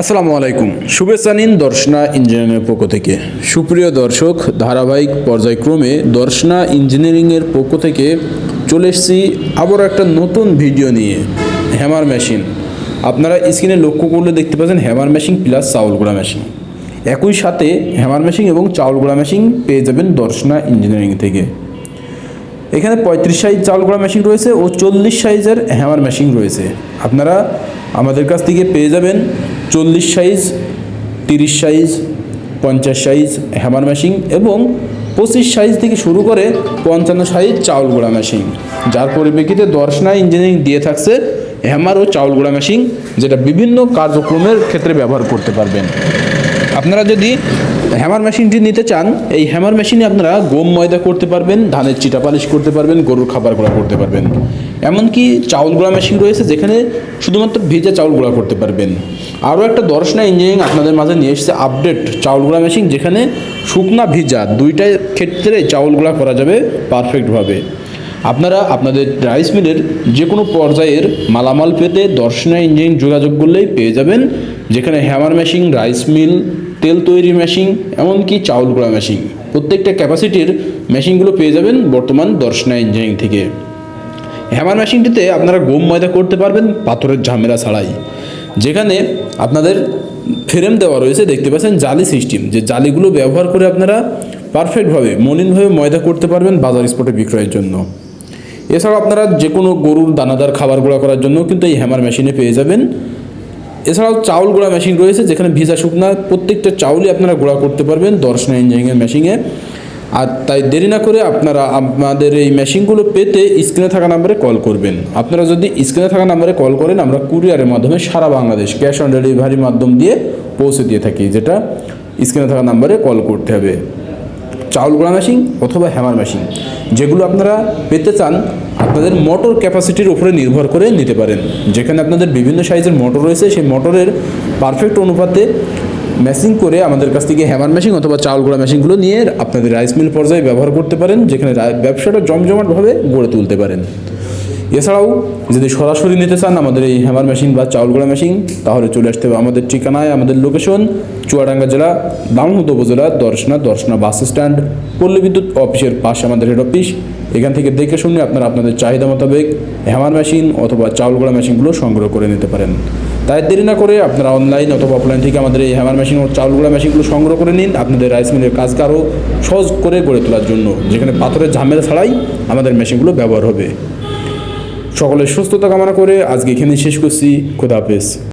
আসসালামু আলাইকুম। শুভেচ্ছা নিন দর্শনা ইঞ্জিনিয়ারিংয়ের পক্ষ থেকে। সুপ্রিয় দর্শক, ধারাবাহিক পর্যায়ক্রমে দর্শনা ইঞ্জিনিয়ারিংয়ের পক্ষ থেকে চলে এসেছি আবার একটা নতুন ভিডিও নিয়ে, হ্যামার মেশিন। আপনারা স্ক্রিনে লক্ষ্য করলে দেখতে পাচ্ছেন হ্যামার মেশিন প্লাস চাউল গুঁড়া মেশিন। একই সাথে হ্যামার মেশিন এবং চাউল গুঁড়া মেশিন পেয়ে যাবেন দর্শনা ইঞ্জিনিয়ারিং থেকে। এখানে পঁয়ত্রিশ সাইজ চাউল করা মেশিন রয়েছে ও চল্লিশ সাইজের হ্যামার মেশিন রয়েছে। আপনারা আমাদের কাছ থেকে পেয়ে যাবেন চল্লিশ সাইজ, তিরিশ সাইজ, পঞ্চাশ সাইজ হ্যামার মেশিন এবং পঁচিশ সাইজ থেকে শুরু করে পঞ্চান্ন সাইজ চাউল গুঁড়া মেশিন যার পরিপ্রেক্ষিতে দর্শনা ইঞ্জিনিয়ারিং দিয়ে থাকছে হ্যামার ও চাউল গুঁড়া মেশিন যেটা বিভিন্ন কার্যক্রমের ক্ষেত্রে ব্যবহার করতে পারবেন। আপনারা যদি হ্যামার মেশিনটি নিতে চান, এই হ্যামার মেশিনে আপনারা গম ময়দা করতে পারবেন, ধানের চিটা পালিশ করতে পারবেন, গরুর খাবার গুঁড়া করতে পারবেন। এমনকি চাউল গুঁড়া মেশিন রয়েছে যেখানে শুধুমাত্র ভেজা চাউল গুঁড়া করতে পারবেন। আরও একটা দর্শনা ইঞ্জিনিয়ারিং আপনাদের মাঝে নিয়ে এসেছে আপডেট চাউল গুঁড়া মেশিন যেখানে শুকনা ভিজা দুইটাই ক্ষেত্রে চাউল গুঁড়া করা যাবে পারফেক্টভাবে আপনারা আপনাদের রাইস মিলের যে কোনো পর্যায়ের মালামাল পেতে দর্শনা ইঞ্জিন যোগাযোগ করলেই পেয়ে যাবেন, যেখানে হ্যামার মেশিন রাইস মিল তেল তৈরি মেশিন এমনকি চাউল গুঁড়া মেশিন প্রত্যেকটা ক্যাপাসিটির মেশিনগুলো পেয়ে যাবেন বর্তমান দর্শনা ইঞ্জিনিয়ারিং থেকে। হ্যামার মেশিনটিতে আপনারা গোম ময়দা করতে পারবেন পাথরের ঝামেলা ছাড়াই। যেখানে আপনাদের ফ্রেম দেওয়া রয়েছে, দেখতে পাচ্ছেন জালি সিস্টেম, যে জালিগুলো ব্যবহার করে আপনারা পারফেক্টভাবে, মলিনভাবে ময়দা করতে পারবেন বাজার স্পটে বিক্রয়ের জন্য। এছাড়াও আপনারা যে কোনো গরুর দানাদার খাবার গুঁড়া করার জন্য কিন্তু এই হ্যামার মেশিনে পেয়ে যাবেন। এছাড়াও চাউল গুঁড়া মেশিন রয়েছে, যেখানে ভিজা শুকনা প্রত্যেকটা চাউলই আপনারা গুঁড়া করতে পারবেন দর্শনা ইঞ্জিনিয়ারিংয়ের মেশিনে। আর তাই দেরি না করে আপনারা আমাদের এই মেশিনগুলো পেতে স্ক্রিনে থাকা নাম্বারে কল করবেন। আপনারা যদি স্ক্রিনে থাকা নাম্বারে কল করেন, আমরা কুরিয়ারের মাধ্যমে সারা বাংলাদেশ ক্যাশ অন ডেলিভারির মাধ্যম দিয়ে পৌঁছে দিয়ে থাকি, যেটা স্ক্রিনে থাকা নাম্বারে কল করতে হবে। চাউল গুঁড়া মেশিন অথবা হ্যামার মেশিন, যেগুলো আপনারা পেতে চান, আপনাদের মোটর ক্যাপাসিটির উপরে নির্ভর করে নিতে পারেন। যেখানে আপনাদের বিভিন্ন সাইজের মোটর রয়েছে, সেই মোটরের পারফেক্ট অনুপাতে মেশিং করে আমাদের কাছ থেকে হ্যামার মেশিন অথবা চাউল গুঁড়া মেশিনগুলো নিয়ে আপনাদের রাইস মিল পর্যায়ে ব্যবহার করতে পারেন, যেখানে ব্যবসাটা জমজমাটভাবে গড়ে তুলতে পারেন। এছাড়াও যদি সরাসরি নিতে চান আমাদের এই হ্যামার মেশিন বা চাউল গুঁড়া মেশিন তাহলে চলে আসতে হবে আমাদের ঠিকানায়, আমাদের লোকেশন চুয়াডাঙ্গা জেলা দামোহদ উপজেলা, দর্শনা দর্শনা বাস স্ট্যান্ড পল্লী বিদ্যুৎ অফিসের পাশে আমাদের হেড অফিস এখান থেকে দেখে শুনে আপনারা আপনাদের চাহিদা মোতাবেক হ্যামার মেশিন অথবা চাউল গুঁড়া মেশিনগুলো সংগ্রহ করে নিতে পারেন। তাই দেরি না করে আপনারা অনলাইন অথবা অফলাইন থেকে আমাদের এই হ্যামার মেশিন ও চাউলগুলা মেশিনগুলো সংগ্রহ করে নিন আপনাদের রাইস মিলের কাজকে আরও সহজ করে গড়ে তোলার জন্য। যেখানে পাথরের ঝামেলা ছাড়াই আমাদের মেশিনগুলো ব্যবহার হবে। সকলের সুস্থতা কামনা করে আজকে এখানে শেষ করছি। খোদা হাফেজ।